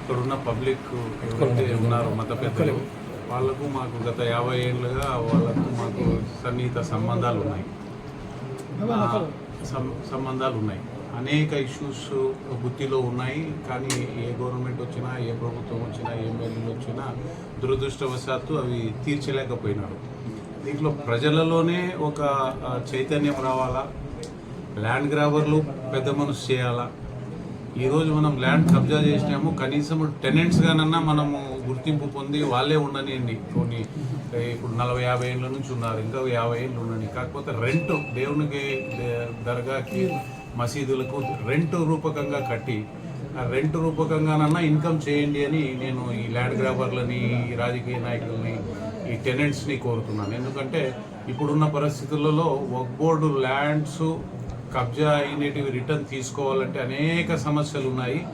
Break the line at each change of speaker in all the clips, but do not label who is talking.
ఇక్కడున్న పబ్లిక్ ఎవరైతే ఉన్నారు మత పెద్దలు వాళ్ళకు మాకు గత యాభై ఏళ్ళుగా వాళ్ళకు మాకు సన్నిహిత సంబంధాలు ఉన్నాయి. సంబంధాలు ఉన్నాయి. అనేక ఇష్యూస్ బుద్ధిలో ఉన్నాయి కానీ ఏ గవర్నమెంట్ వచ్చినా ఏ ప్రభుత్వం వచ్చినా ఏ ఎమ్మెల్యేలు వచ్చినా దురదృష్టవశాత్తు అవి తీర్చలేకపోయినారు. దీంట్లో ప్రజలలోనే ఒక చైతన్యం రావాలా? ల్యాండ్ గ్రావర్లు పెద్ద మనసు చేయాలా? ఈరోజు మనం ల్యాండ్ కబ్జా చేసినాము. కనీసం టెనెంట్స్గానన్నా మనము గుర్తింపు పొంది వాళ్ళే ఉండనియండి. కొన్ని ఇప్పుడు నలభై యాభై ఏళ్ళ నుంచి ఉన్నారు. ఇంకా యాభై ఏళ్ళు ఉండని కాకపోతే రెంట్ దేవునికి దర్గాకి మసీదులకు రెంట్ రూపకంగా కట్టి ఆ రెంట్ రూపకంగానన్నా ఇన్కమ్ చేయండి అని నేను ఈ ల్యాండ్ గ్రాబర్లని ఈ రాజకీయ నాయకుల్ని ఈ టెనెంట్స్ని కోరుతున్నాను. ఎందుకంటే ఇప్పుడున్న పరిస్థితులలో వర్క్ బోర్డు ల్యాండ్స్ కబ్జా అయినటివి రిటర్న్ తీసుకోవాలంటే అనేక సమస్యలు ఉన్నాయి.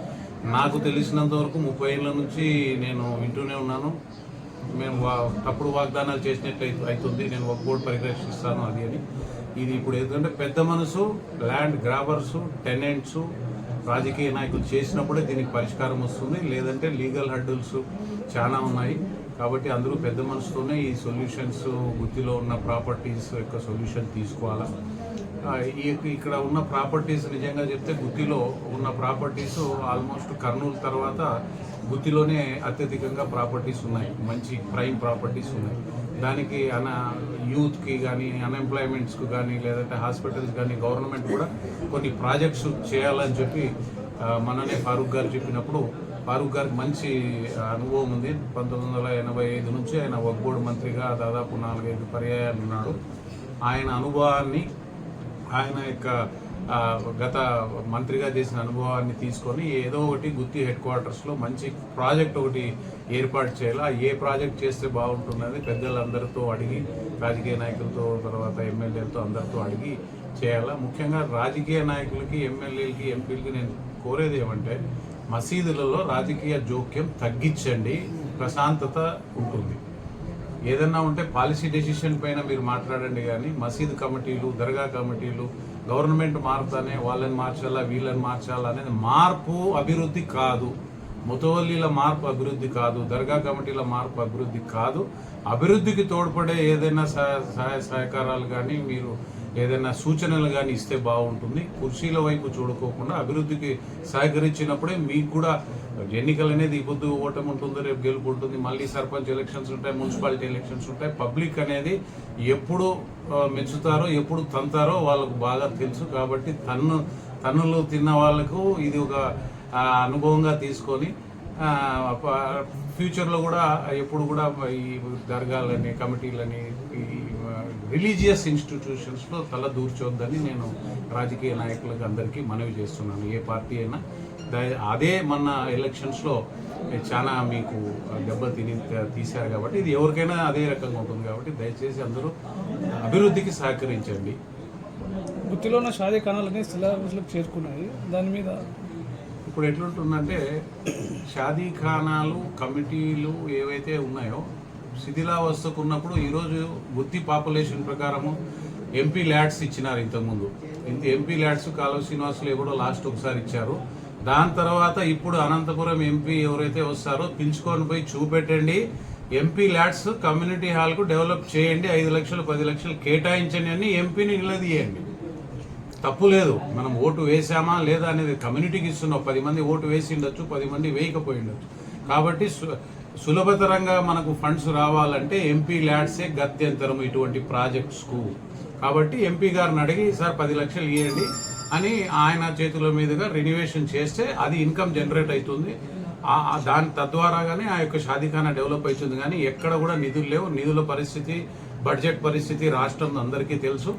నాకు తెలిసినంత వరకు ముప్పై ఏళ్ళ నుంచి నేను వింటూనే ఉన్నాను. మేము వా- తప్పుడు వాగ్దానాలు చేసినట్టు అవుతుంది నేను ఒక బోర్డు పరిరక్షిస్తాను అది అని. ఇది ఇప్పుడు ఏంటంటే పెద్ద మనసు ల్యాండ్ గ్రాబర్స్ టెనెంట్స్ రాజకీయ నాయకులు చేసినప్పుడే దీనికి పరిష్కారం వస్తుంది. లేదంటే లీగల్ హడ్డల్స్ చాలా ఉన్నాయి. కాబట్టి అందరూ పెద్ద మనసుతోనే ఈ సొల్యూషన్స్ గుత్తిలో ఉన్న ప్రాపర్టీస్ యొక్క సొల్యూషన్ తీసుకోవాలా? ఈ ఇక్కడ ఉన్న ప్రాపర్టీస్ నిజంగా చెప్తే గుత్తిలో ఉన్న ప్రాపర్టీస్ ఆల్మోస్ట్ కర్నూలు తర్వాత గుత్తిలోనే అత్యధికంగా ప్రాపర్టీస్ ఉన్నాయి. మంచి ప్రైమ్ ప్రాపర్టీస్ ఉన్నాయి. దానికి అన యూత్కి కానీ అన్ఎంప్లాయ్మెంట్స్కి కానీ లేదంటే హాస్పిటల్స్ కానీ గవర్నమెంట్ కూడా కొన్ని ప్రాజెక్ట్స్ చేయాలని చెప్పి మననే ఫారూక్ గారు చెప్పినప్పుడు ఫారూక్ గారికి మంచి అనుభవం ఉంది. పంతొమ్మిది వందల ఎనభై ఐదు నుంచి ఆయన వక్బోర్డు మంత్రిగా దాదాపు నాలుగైదు పర్యాయాలు ఉన్నాడు ఆయన అనుభవాన్ని ఆయన యొక్క గత మంత్రిగా చేసిన అనుభవాన్ని తీసుకొని ఏదో ఒకటి గుత్తి హెడ్ క్వార్టర్స్లో మంచి ప్రాజెక్ట్ ఒకటి ఏర్పాటు చేయాలా ఏ ప్రాజెక్ట్ చేస్తే బాగుంటుందని పెద్దలందరితో అడిగి రాజకీయ నాయకులతో తర్వాత ఎమ్మెల్యేలతో అందరితో అడిగి చేయాలా. ముఖ్యంగా రాజకీయ నాయకులకి ఎమ్మెల్యేలకి ఎంపీలకి నేను కోరేది ఏమంటే మసీదులలో రాజకీయ జోక్యం తగ్గించండి ప్రశాంతత ఉంటుంది. ఏదన్నా ఉంటే పాలసీ డెసిషన్ పైన మీరు మాట్లాడండి కానీ మసీదు కమిటీలు దర్గా కమిటీలు గవర్నమెంట్ మారుతానే వాళ్ళని మార్చాలా వీళ్ళని మార్చాలా అనేది మార్పు అభివృద్ధి కాదు. ముతవల్లీల మార్పు అభివృద్ధి కాదు దర్గా కమిటీల మార్పు అభివృద్ధి కాదు. అభివృద్ధికి తోడ్పడే ఏదైనా సహాయ సహాయ సహకారాలు కానీ మీరు ఏదైనా సూచనలు కానీ ఇస్తే బాగుంటుంది. కుర్చీల వైపు చూడుకోకుండా అభివృద్ధికి సహకరించినప్పుడే మీకు కూడా ఎన్నికలు అనేది ఈ పొద్దు ఓటమి ఉంటుంది రేపు గెలుపు ఉంటుంది. మళ్ళీ సర్పంచ్ ఎలక్షన్స్ ఉంటాయి మున్సిపాలిటీ ఎలక్షన్స్ ఉంటాయి. పబ్లిక్ అనేది ఎప్పుడు మెచ్చుతారో ఎప్పుడు తంతారో వాళ్ళకు బాగా తెలుసు కాబట్టి తన్ను తన్నులు తిన్న వాళ్ళకు ఇది ఒక అనుభవంగా తీసుకొని ఫ్యూచర్లో కూడా ఎప్పుడు కూడా ఈ దర్గాలని కమిటీలని ఈ రిలీజియస్ ఇన్స్టిట్యూషన్స్లో తల దూర్చొద్దని నేను రాజకీయ నాయకులకు అందరికీ మనవి చేస్తున్నాను. ఏ పార్టీ అయినా. అదే మన ఎలక్షన్స్లో చాలా మీకు దెబ్బ తిని తీశారు కాబట్టి ఇది ఎవరికైనా అదే రకంగా ఉంటుంది కాబట్టి దయచేసి అందరూ అభివృద్ధికి సహకరించండి.
వృత్తిలో ఉన్న షాదీ ఖానాలన్నీ సిలబస్లకు చేరుకున్నాయి. దాని మీద
ఇప్పుడు ఎట్లుంటుందంటే షాదీఖానాలు కమిటీలు ఏవైతే ఉన్నాయో శిథిలావస్థకు ఉన్నప్పుడు ఈరోజు బుద్ధి పాపులేషన్ ప్రకారము ఎంపీ ల్యాడ్స్ ఇచ్చినారు ఇంతకుముందు. ఇంత ఎంపీ ల్యాడ్స్ కాలువ శ్రీనివాసులు కూడా లాస్ట్ ఒకసారి ఇచ్చారు. దాని తర్వాత ఇప్పుడు అనంతపురం ఎంపీ ఎవరైతే వస్తారో పిలుచుకొని పోయి చూపెట్టండి. ఎంపీ ల్యాడ్స్ కమ్యూనిటీ హాల్కు డెవలప్ చేయండి. ఐదు లక్షలు పది లక్షలు కేటాయించండి అని ఎంపీని నిలదీయండి. తప్పు లేదు. మనం ఓటు వేసామా లేదా అనేది కమ్యూనిటీకి ఇస్తున్నాం. పది మంది ఓటు వేసి ఉండొచ్చు పది మంది వేయకపోయి ఉండొచ్చు. కాబట్టి సులభతరంగా మనకు ఫండ్స్ రావాలంటే ఎంపీ ల్యాడ్సే గత్యంతరం ఇటువంటి ప్రాజెక్ట్స్కు కాబట్టి ఎంపీ గారిని అడిగి సార్ పది లక్షలు ఇవ్వండి అని ఆయన చేతుల మీదుగా రెన్యువేషన్ చేస్తే అది ఇన్కమ్ జనరేట్ అవుతుంది. దాని తద్వారాగానే ఆ యొక్క షాదీఖానా డెవలప్ అవుతుంది. కానీ ఎక్కడ కూడా నిధులు లేవు. నిధుల పరిస్థితి బడ్జెట్ పరిస్థితి రాష్ట్రం అందరికీ తెలుసు.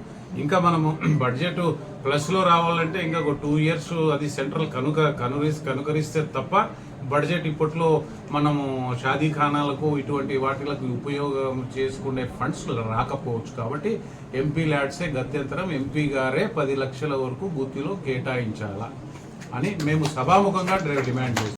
ఇంకా మనము బడ్జెట్ ప్లస్లో రావాలంటే ఇంకా ఒక టూ ఇయర్స్ అది సెంట్రల్ కనుక కనురి కనుకరిస్తే తప్ప బడ్జెట్ ఇప్పట్లో మనము షాదీఖానాలకు ఇటువంటి వాటిలకు ఉపయోగం చేసుకునే ఫండ్స్ రాకపోవచ్చు. కాబట్టి ఎంపీ ల్యాడ్సే గత్యంతరం ఎంపీ గారే పది లక్షల వరకు గుత్తిలో కేటాయించాలా అని మేము సభాముఖంగా డిమాండ్ చేస్తాం.